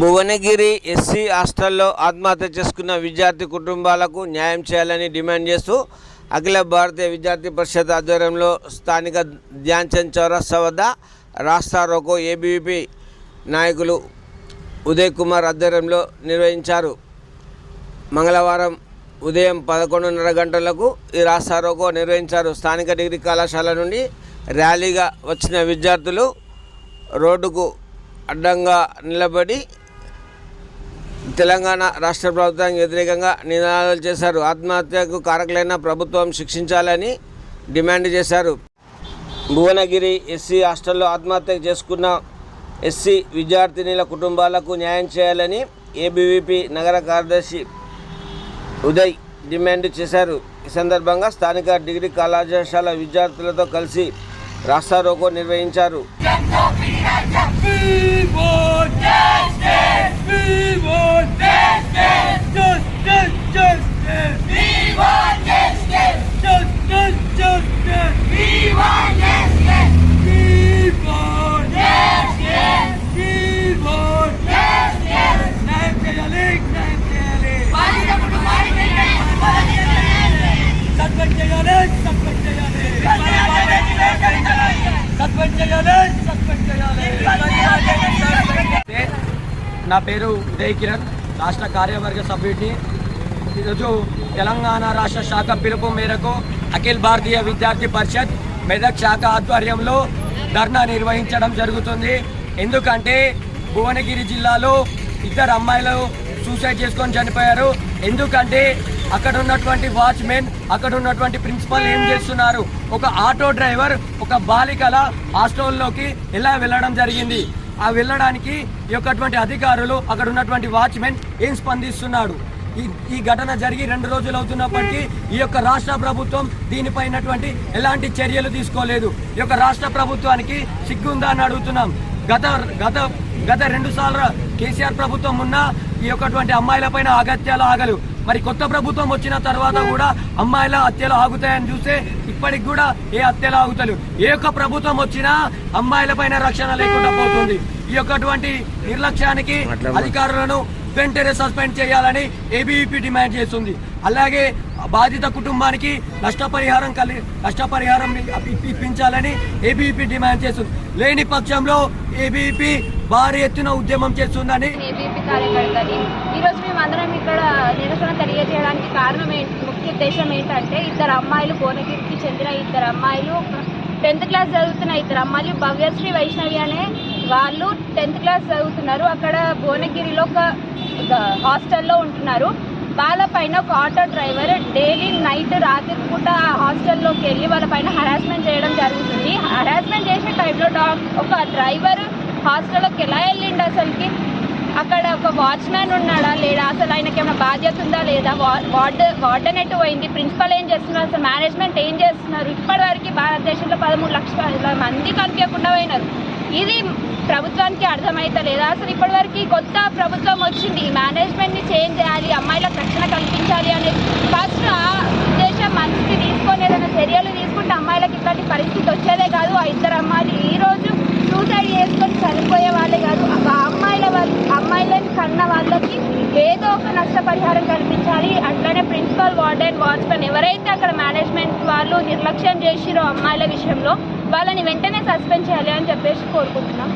Bhuvanagiri SC హాస్టల్లో ఆత్మహత్య చేసుకున్న విద్యార్థి కుటుంబాలకు న్యాయం చేయాలని డిమాండ్ చేస్తూ అఖిల భారతీయ విద్యార్థి పరిషత్ ఆధ్వర్యంలో స్థానిక ధ్యాన్ చంద్ చౌరస్తా వద్ద రాస్తారోకో ఏబీవీపీ నాయకులు ఉదయ్ కుమార్ ఆధ్వర్యంలో నిర్వహించారు. మంగళవారం ఉదయం పదకొండున్నర గంటలకు ఈ రాస్తారోకో నిర్వహించారు. స్థానిక డిగ్రీ కళాశాల నుండి ర్యాలీగా వచ్చిన విద్యార్థులు రోడ్డుకు అడ్డంగా నిలబడి తెలంగాణ రాష్ట్ర ప్రభుత్వానికి వ్యతిరేకంగా నినాదాలు చేశారు. ఆత్మహత్యకు కారకులైన ప్రభుత్వం శిక్షించాలని డిమాండ్ చేశారు. భువనగిరి ఎస్సీ హాస్టల్లో ఆత్మహత్య చేసుకున్న ఎస్సీ విద్యార్థినిల కుటుంబాలకు న్యాయం చేయాలని ఏబీవీపీ నగర కార్యదర్శి ఉదయ్ డిమాండ్ చేశారు. ఈ సందర్భంగా స్థానిక డిగ్రీ కళాశాల విద్యార్థులతో కలిసి రాస్తారోకో నిర్వహించారు. సస్పెండ్ చేయాలి సస్పెండ్ చేయాలి సస్పెండ్ చేయాలి సస్పెండ్ చేయాలి నా పేరు ఉదయ్ కిరణ్ రాష్ట్ర కార్యవర్గ సభ్యుడిని. ఈరోజు తెలంగాణ రాష్ట్ర శాఖ పిలుపు మేరకు అఖిల భారతీయ విద్యార్థి పరిషత్ మెదక్ శాఖ ఆధ్వర్యంలో ధర్నా నిర్వహించడం జరుగుతుంది. ఎందుకంటే భువనగిరి జిల్లాలో ఇద్దరు అమ్మాయిలు సూసైడ్ చేసుకొని చనిపోయారు. ఎందుకంటే అక్కడ ఉన్నటువంటి వాచ్మెన్ అక్కడ ఉన్నటువంటి ప్రిన్సిపల్ ఏం చేస్తున్నారు? ఒక ఆటో డ్రైవర్ ఒక బాలికల హాస్టల్లోకి ఎలా వెళ్ళడం జరిగింది? ఆ వెళ్ళడానికి ఈ యొక్కటువంటి అధికారులు అక్కడ ఉన్నటువంటి వాచ్మెన్ ఏం స్పందిస్తున్నాడు? ఈ ఈ ఘటన జరిగి రెండు రోజులు అవుతున్నప్పటికీ ఈ యొక్క రాష్ట్ర ప్రభుత్వం దీనిపైనటువంటి ఎలాంటి చర్యలు తీసుకోలేదు. ఈ యొక్క రాష్ట్ర ప్రభుత్వానికి సిగ్గుందా అని అడుగుతున్నాం. గత గత గత రెండు సార్లు కేసీఆర్ ప్రభుత్వం ఉన్న ఈ యొక్కటువంటి అమ్మాయిల పైన అగత్యాలు ఆగలు. మరి కొత్త ప్రభుత్వం వచ్చిన తర్వాత కూడా అమ్మాయిల హత్యలు ఆగుతాయని చూస్తే ఇప్పటికి కూడా ఏ హత్యలు ఆగుతలు. ఏ ఒక్క ప్రభుత్వం వచ్చినా అమ్మాయిల పైన రక్షణ లేకుండా పోతుంది. ఈ యొక్కటువంటి నిర్లక్ష్యానికి అధికారులను వెంటనే సస్పెండ్ చేయాలని ఏబీవీపీ డిమాండ్ చేస్తుంది. అలాగే బాధిత కుటుంబానికి నష్టపరిహారం కలి నష్టపరిహారం ఇప్పి- ఇప్పించాలని ఏబీవీపీ డిమాండ్ చేస్తుంది. లేని పక్షంలో ఏబీవీపీ భారీ ఎత్తున ఉద్యమం చేస్తుందని కార్యకర్తని ఈరోజు మేము అందరం ఇక్కడ నిరసన తెలియజేయడానికి కారణం ఏంటి ముఖ్య ఉద్దేశం ఏంటంటే ఇద్దరు అమ్మాయిలు భువనగిరికి చెందిన ఇద్దరు అమ్మాయిలు టెన్త్ క్లాస్ చదువుతున్న ఇద్దరు అమ్మాయిలు భవ్యశ్రీ వైష్ణవి అనే వాళ్ళు టెన్త్ క్లాస్ చదువుతున్నారు. అక్కడ భువనగిరిలో ఒక హాస్టల్లో ఉంటున్నారు. వాళ్ళ పైన ఒక ఆటో డ్రైవర్ డైలీ నైట్ రాత్రి పూట హాస్టల్లోకి వెళ్ళి వాళ్ళ పైన హరాస్మెంట్ చేయడం జరుగుతుంది. హరాస్మెంట్ చేసే టైంలో ఒక డ్రైవర్ హాస్టల్లోకి ఎలా వెళ్ళిండు అసలుకి? అక్కడ ఒక వాచ్మ్యాన్ ఉన్నాడా లేదా అసలు ఆయనకి ఏమైనా బాధ్యత ఉందా లేదా? వా- వార్డ్ వార్డెన్ ఎటు పోయింది? ప్రిన్సిపల్ ఏం చేస్తున్నారు? అసలు మేనేజ్మెంట్ ఏం చేస్తున్నారు? ఇప్పటివరకు భారతదేశంలో పదమూడు లక్షల మంది కనిపించకుండా పోయినారు. ఇది ప్రభుత్వానికి అర్థమైతే లేదా? అసలు ఇప్పటివరకు కొత్త ప్రభుత్వం వచ్చింది. మేనేజ్మెంట్ని చేంజ్ చేయాలి అమ్మాయిలకు రక్షణ కల్పించాలి అనేది. ఫస్ట్ ఆ ఉద్దేశం మనసుకి తీసుకొని ఏదైనా చర్యలు తీసుకుంటే అమ్మాయిలకు ఇట్లాంటి పరిస్థితి వచ్చేదే కాదు ఆ ఇద్దరు అమ్మాయిలు ఈ రోజు సూసైడ్ చేసుకొని చనిపోయే వాళ్ళే కాదు ఆ అమ్మాయిల వాళ్ళ అమ్మాయిలను కన్న వాళ్ళకి ఏదో ఒక నష్టపరిహారం కల్పించాలి. అట్లనే ప్రిన్సిపల్ వార్డెన్ వాచ్మెన్ ఎవరైతే అక్కడ మేనేజ్మెంట్ వాళ్ళు నిర్లక్ష్యం చేసిరో అమ్మాయిల విషయంలో వాళ్ళని వెంటనే సస్పెండ్ చేయాలి అని చెప్పేసి కోరుకుంటున్నాం.